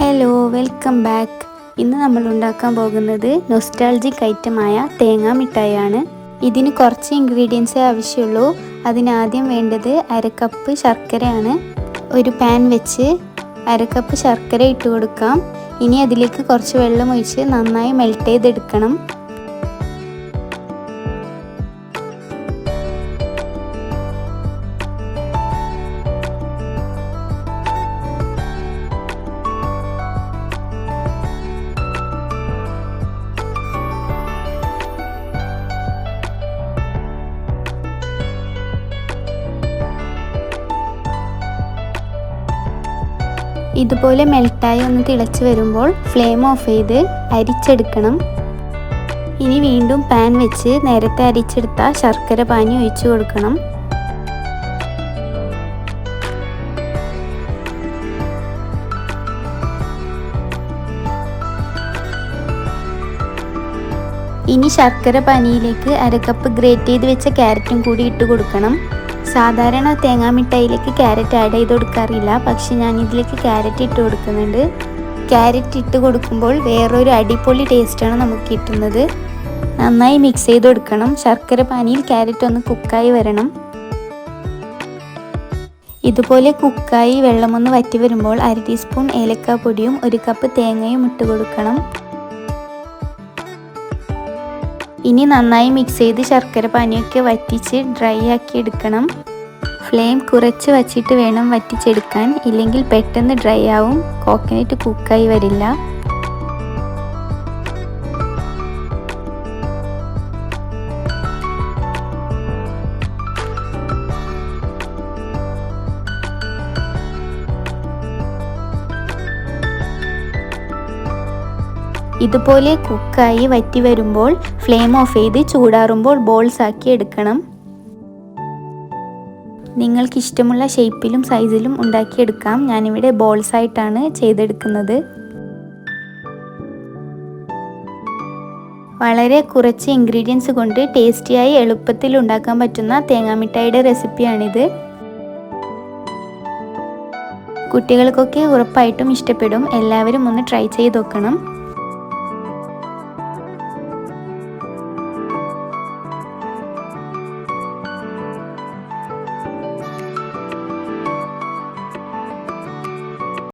Hello welcome back ഇന്ന് നമ്മൾ ഉണ്ടാക്കാൻ പോകുന്നത് നൊസ്റ്റാൾജിക് ഐറ്റമായ തേങ്ങാ മിഠായിയാണ്. ഇതിന് കുറച്ച് ഇൻഗ്രീഡിയൻസേ ആവശ്യമുള്ളൂ. അതിനാദ്യം വേണ്ടത് അരക്കപ്പ് ശർക്കരയാണ്. ഒരു പാൻ വെച്ച് അരക്കപ്പ് ശർക്കര ഇട്ട് കൊടുക്കാം. ഇനി അതിലേക്ക് കുറച്ച് വെള്ളം ഒഴിച്ച് നന്നായി മെൽറ്റ് ചെയ്തെടുക്കണം. ഇതുപോലെ മെൽട്ടായി ഒന്ന് തിളച്ച് വരുമ്പോൾ ഫ്ലെയിം ഓഫ് ചെയ്ത് അരിച്ചെടുക്കണം. ഇനി വീണ്ടും പാൻ വെച്ച് നേരത്തെ അരിച്ചെടുത്ത ശർക്കര പാനി ഒഴിച്ചു കൊടുക്കണം. ഇനി ശർക്കര പനിയിലേക്ക് അരക്കപ്പ് ഗ്രേറ്റ് ചെയ്ത് വെച്ച ക്യാരറ്റും കൂടി ഇട്ട് കൊടുക്കണം. സാധാരണ തേങ്ങാ മിഠായിലേക്ക് ക്യാരറ്റ് ആഡ് ചെയ്ത് കൊടുക്കാറില്ല. പക്ഷെ ഞാൻ ഇതിലേക്ക് ക്യാരറ്റ് ഇട്ട് കൊടുക്കുന്നുണ്ട്. ക്യാരറ്റ് ഇട്ട് കൊടുക്കുമ്പോൾ വേറൊരു അടിപൊളി ടേസ്റ്റാണ് നമുക്ക് കിട്ടുന്നത്. നന്നായി മിക്സ് ചെയ്ത് കൊടുക്കണം. ശർക്കര പാനിയിൽ ക്യാരറ്റ് ഒന്ന് കുക്കായി വരണം. ഇതുപോലെ കുക്കായി വെള്ളമൊന്ന് വറ്റി വരുമ്പോൾ അര ടീസ്പൂൺ ഏലക്കാപ്പൊടിയും ഒരു കപ്പ് തേങ്ങയും ഇട്ട് കൊടുക്കണം. ഇനി നന്നായി മിക്സ് ചെയ്ത് ശർക്കര പാനിയൊക്കെ വറ്റിച്ച് ഡ്രൈ ആക്കി എടുക്കണം. ഫ്ലെയിം കുറച്ച് വച്ചിട്ട് വേണം വറ്റിച്ചെടുക്കാൻ. ഇല്ലെങ്കിൽ പെട്ടെന്ന് ഡ്രൈ ആവും. കോക്കനട്ട് കുക്കായി വരില്ല. ഇതുപോലെ കുക്കായി വറ്റി വരുമ്പോൾ ഫ്ലെയിം ഓഫ് ചെയ്ത് ചൂടാറുമ്പോൾ ബോൾസ് ആക്കി എടുക്കണം. നിങ്ങൾക്ക് ഇഷ്ടമുള്ള ഷേപ്പിലും സൈസിലും ഉണ്ടാക്കിയെടുക്കാം. ഞാനിവിടെ ബോൾസ് ആയിട്ടാണ് ചെയ്തെടുക്കുന്നത്. വളരെ കുറച്ച് ഇൻഗ്രീഡിയൻസ് കൊണ്ട് ടേസ്റ്റിയായി എളുപ്പത്തിൽ ഉണ്ടാക്കാൻ പറ്റുന്ന തേങ്ങാമിഠായിയുടെ റെസിപ്പിയാണിത്. കുട്ടികൾക്കൊക്കെ ഉറപ്പായിട്ടും ഇഷ്ടപ്പെടും. എല്ലാവരും ഒന്ന് ട്രൈ ചെയ്ത് നോക്കണം.